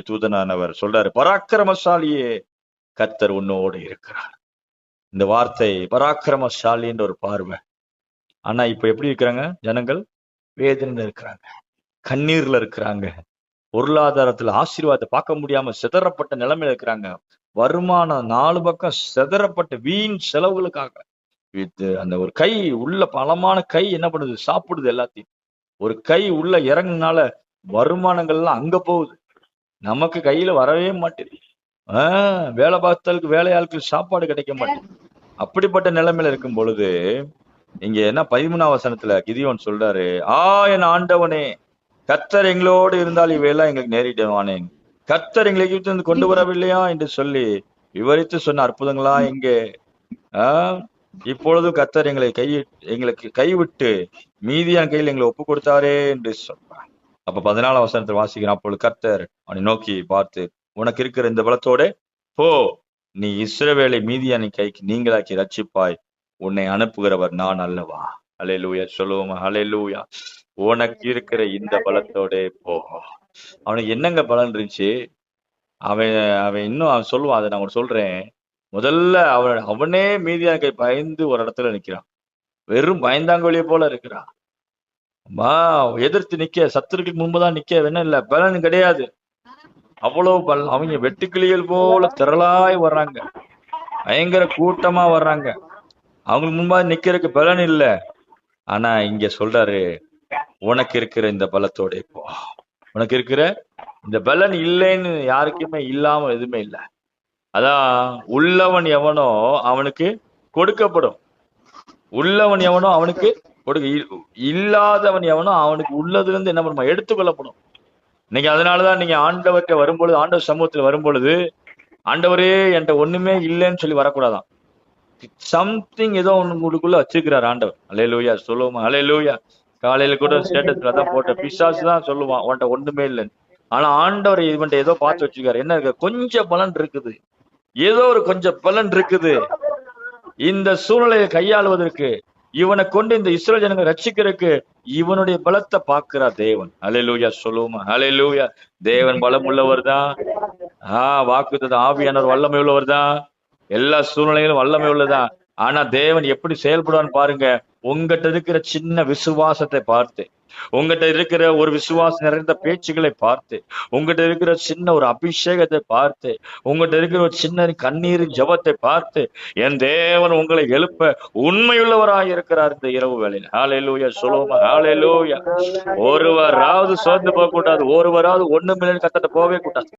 தூதனானவர் சொல்றாரு பராக்கிரமசாலியே கத்தர் உன்னோடு இருக்கிறார். இந்த வார்த்தை பராக்கிரமசாலின்ற ஒரு பார்வை. ஆனா இப்ப எப்படி இருக்கிறாங்க ஜனங்கள்? வேதனையில இருக்கிறாங்க கண்ணீர்ல இருக்கிறாங்க பொருளாதாரத்துல ஆசீர்வாதத்தை பார்க்க முடியாம சிதறப்பட்ட நிலைமையில இருக்கிறாங்க. வருமானம் நாலு பக்கம் சிதறப்பட்ட வீண் செலவுகளுக்காக இது அந்த ஒரு கை உள்ள பலமான கை என்ன பண்ணுது? சாப்பிடுது எல்லாத்தையும். ஒரு கை உள்ள இறங்குனால வருமானங்கள்லாம் அங்க போகுது. நமக்கு கையில வரவே மாட்டேங்குது ஆஹ் வேலை பார்த்தலுக்கு வேலையாளுக்கு சாப்பாடு கிடைக்க மாட்டேங்குது அப்படிப்பட்ட நிலைமையில இருக்கும் பொழுது இங்க என்ன பதிமூணாம் வசனத்துல கிதியோன் சொல்றாரு ஆ என் ஆண்டவனே கத்தர் எங்களோடு இருந்தால் இவையெல்லாம் எங்களுக்கு நேரிடுவானேன் கத்தர் எங்களை எகிப்திலிருந்து கொண்டு வரவில்லையா? என்று சொல்லி விவரித்து சொன்ன அற்புதங்களா இங்கே. ஆஹ் இப்பொழுதும் கத்தர் எங்களை கை எங்களுக்கு கைவிட்டு மீதியான கையில் எங்களை ஒப்பு கொடுத்தாரே என்று சொல்றார் அப்ப பதினாலாம் வசனத்தை வாசிக்கிறான். அப்பொழுது கர்த்தர் அவனை நோக்கி பார்த்து உனக்கு இருக்கிற இந்த பலத்தோட போ. நீ இஸ்ரவேலை மீதியானி கைக்கு நீங்களாக்கி ரட்சிப்பாய் உன்னை அனுப்புகிறவர் நான் அல்லவா? அலையலூயா சொல்லுவோமா? அலையலூயா உனக்கு இருக்கிற இந்த பலத்தோட போ. அவனுக்கு என்னங்க பலன் இருந்துச்சு? அவன் அவன் இன்னும் அவன் சொல்லுவான். அதை நான் உனக்கு சொல்றேன். முதல்ல அவன் அவனே மீதியான கை பயந்து ஒரு இடத்துல நிக்கிறான். வெறும் பயந்தாங்கொழிய போல இருக்கிறான். எதிர்த்து நிக்க சத்துருக்களுக்கு முன்புதான் நிக்க வேணும் இல்ல பலன் கிடையாது. அவ்வளவு பல் அவங்க வெட்டுக்கிளிகள் போல திரளாய் வர்றாங்க. பயங்கர கூட்டமா வர்றாங்க. அவங்களுக்கு முன்பா நிக்கிறதுக்கு பலன் இல்ல. ஆனா இங்க சொல்றாரு உனக்கு இருக்கிற இந்த பலத்தோட இப்போ. உனக்கு இருக்கிற இந்த பலன் இல்லைன்னு யாருக்குமே இல்லாம எதுவுமே இல்லை. அதான் உள்ளவன் எவனோ அவனுக்கு கொடுக்கப்படும். உள்ளவன் எவனோ அவனுக்கு கொடுக்க இல்- இல்லாதவன் எவனோ அவனுக்கு உள்ளதுல இருந்து என்ன பண்ணுமா? எடுத்துக்கொள்ளப்படும். இன்னைக்கு அதனாலதான் நீங்க ஆண்டவர்கிட்ட வரும்பொழுது ஆண்டவர் சமூகத்துல வரும்பொழுது ஆண்டவரே என்கிட்ட ஒண்ணுமே இல்லைன்னு சொல்லி வரக்கூடாதான். சம்திங் ஏதோ ஒண்ணு உங்களுக்குள்ள வச்சிருக்கிறார் ஆண்டவர். அலே லூயா சொல்லுவோமா? அலே லூயா காலையில கூட ஸ்டேட்டஸ்ல தான் போட்ட. பிசாசு தான் சொல்லுவான் உன்கிட்ட ஒண்ணுமே இல்லைன்னு. ஆனா ஆண்டவர் இவன்ட்ட ஏதோ பார்த்து வச்சிருக்காரு. என்ன இருக்கு? கொஞ்சம் பலன் இருக்குது. ஏதோ ஒரு கொஞ்சம் பலன் இருக்குது. இந்த சூழ்நிலையை கையாளுவதற்கு இவனை கொண்டு இந்த இஸ்ரேல் ஜனங்களை ரட்சிக்கிறதுக்கு இவனுடைய பலத்தை பாக்குறா தேவன். அலையலூயா சொல்லுவோமா அலையலூயா தேவன் பலம் உள்ளவர் தான் ஆஹ் வாக்குத்தது ஆவியானவர் வல்லமை உள்ளவர் தான் எல்லா சூழ்நிலையிலும் வல்லமை உள்ளதான் ஆனா தேவன் எப்படி செயல்படுவான்னு பாருங்க. உங்ககிட்ட இருக்கிற சின்ன விசுவாசத்தை பார்த்து உங்ககிட்ட இருக்கிற ஒரு விசுவாசம் நிறைந்த பேச்சுகளை பார்த்து உங்ககிட்ட இருக்கிற சின்ன ஒரு அபிஷேகத்தை பார்த்து உங்ககிட்ட இருக்கிற ஒரு சின்ன கண்ணீரின் ஜபத்தை பார்த்து என் தேவன் உங்களை எழுப்ப உண்மையுள்ளவராக இருக்கிறார் இந்த இரவு வேளையில். லூயா சொல்லுவோமா? லூயா ஒருவராவது சோர்ந்து போக கூடாது ஒருவராவது ஒண்ணு மில்லியன் கத்தட்ட போகவே கூடாது.